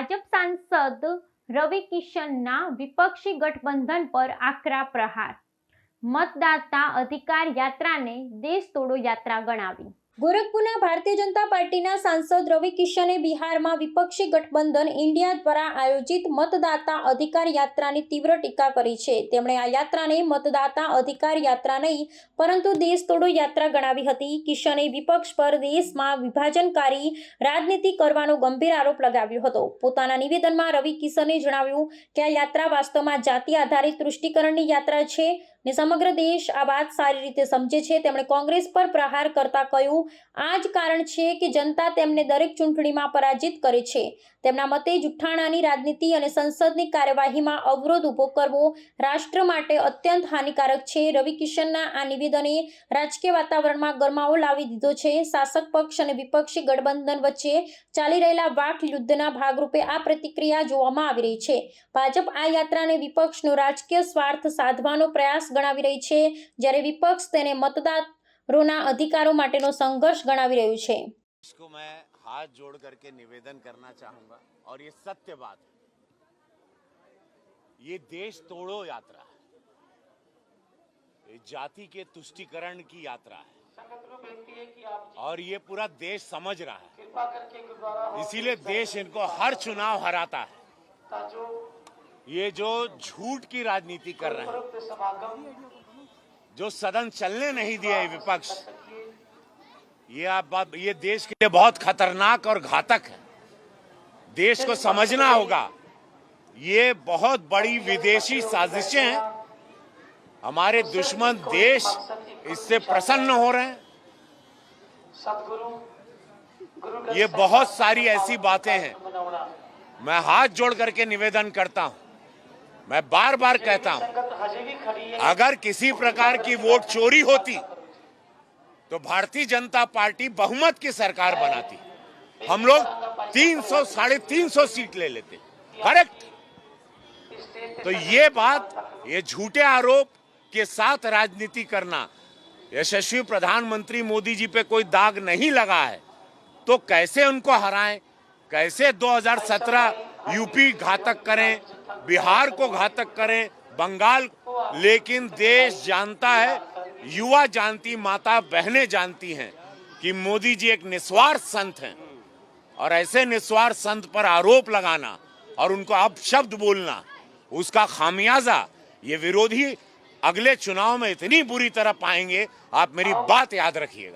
ભાજપ સાંસદ રવિ કિશનના વિપક્ષી ગઠબંધન પર આકરા પ્રહાર. મતદાતા અધિકાર યાત્રાને દેશ તોડો યાત્રા ગણાવી. ગોરખપુરના ભારતીય જનતા પાર્ટીના સાંસદ રવિ કિશને બિહારમાં વિપક્ષી ગઠબંધન ઇન્ડિયા દ્વારા આયોજિત મતદાતા અધિકાર યાત્રાની તીવ્ર ટીકા કરી છે. તેમણે આ યાત્રાને મતદાતા અધિકાર યાત્રા નહીં, પરંતુ દેશ તોડો યાત્રા ગણાવી હતી. કિશને વિપક્ષ પર દેશમાં વિભાજનકારી રાજનીતિ કરવાનો ગંભીર આરોપ લગાવ્યો હતો. પોતાના નિવેદનમાં રવિ કિશને જણાવ્યું કે આ યાત્રા વાસ્તવમાં જાતિ આધારિત તૃષ્ટિકરણની યાત્રા છે. ને સમગ્ર દેશ આ વાત સારી રીતે સમજે છે. તેમણે કોંગ્રેસ પર પ્રહાર કરતા કહ્યું, આ જ કારણ છે કે જનતા તેમને દરેક ચૂંટણીમાં પરાજિત કરે છે. તેમના મતે જુઠ્ઠાણાની રાજનીતિ અને સંસદની કાર્યવાહીમાં અવરોધ ઊભો કરવો રાષ્ટ્ર માટે અત્યંત હાનિકારક છે. રવિ કિશનના આ નિવેદને રાજકીય વાતાવરણમાં ગરમાવો લાવી દીધો છે. શાસક પક્ષ અને વિપક્ષી ગઠબંધન વચ્ચે ચાલી રહેલા વાક યુદ્ધના ભાગરૂપે આ પ્રતિક્રિયા જોવામાં આવી રહી છે. ભાજપ આ યાત્રાને વિપક્ષનો રાજકીય સ્વાર્થ સાધવાનો પ્રયાસ ગણાવી રહી છે જ્યારે વિપક્ષ તેને મતદારોના અધિકારો માટેનો સંઘર્ષ ગણાવી રહ્યું છે इसको मैं हाथ जोड़ करके निवेदन करना चाहूंगा और ये सत्य बात है ये देश तोड़ो यात्रा है ये जाति के तुष्टिकरण की यात्रा है संगत को बेनती है कि आप और ये पूरा देश समझ रहा है कृपा करके गुरुद्वारा हॉल इसीलिए देश इनको हर चुनाव हराता है का जो ये जो झूठ की राजनीति कर रहे हैं जो सदन चलने नहीं दिए विपक्ष ये आप बात ये देश के लिए बहुत खतरनाक और घातक है। देश को समझना होगा ये बहुत बड़ी विदेशी साजिशें हैं। हमारे दुश्मन देश इससे प्रसन्न हो रहे हैं। ये बहुत सारी ऐसी बातें हैं। मैं हाथ जोड़ करके निवेदन करता हूँ मैं बार बार कहता हूँ अगर किसी प्रकार की वोट चोरी होती तो भारतीय जनता पार्टी बहुमत की सरकार बनाती। हम लोग 300 साढ़े तीन सौ सीट ले लेते। करेक्ट? तो ये बात ये झूठे आरोप के साथ राजनीति करना यशस्वी प्रधानमंत्री मोदी जी पे कोई दाग नहीं लगा है। तो कैसे उनको हराएँ? कैसे 2017 यूपी घातक करें, बिहार को घातक करें, बंगाल, लेकिन देश जानता है, युवा जानती माता बहनें जानती हैं कि मोदी जी एक निस्वार्थ संत हैं। और ऐसे निस्वार्थ संत पर आरोप लगाना और उनको अपशब्द बोलना, उसका खामियाजा, ये विरोधी अगले चुनाव में इतनी बुरी तरह पाएँगे, आप मेरी बात याद रखिएगा।